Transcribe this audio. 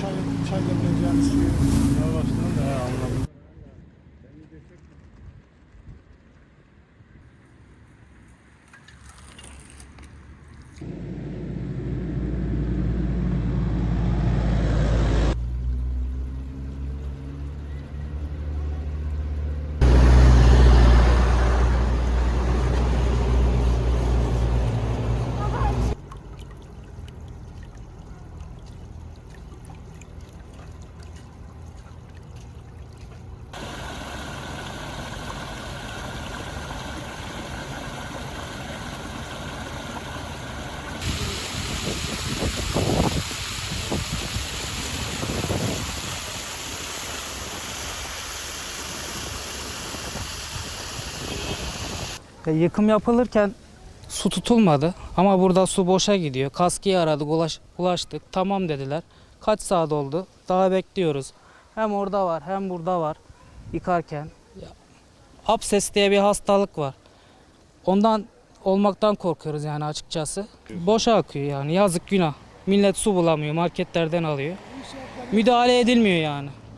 çay, çay demleyeceğimiz suyu. Ya başladım da anladım. Ya Yıkım yapılırken su tutulmadı ama burada su boşa gidiyor. Kaskiyi aradık, ulaş, ulaştık. Tamam dediler. Kaç saat oldu? Daha bekliyoruz. Hem orada var hem burada var yıkarken. Abses diye bir hastalık var. Ondan olmaktan korkuyoruz yani açıkçası. Boşa akıyor yani yazık günah. Millet su bulamıyor marketlerden alıyor. Müdahale edilmiyor yani.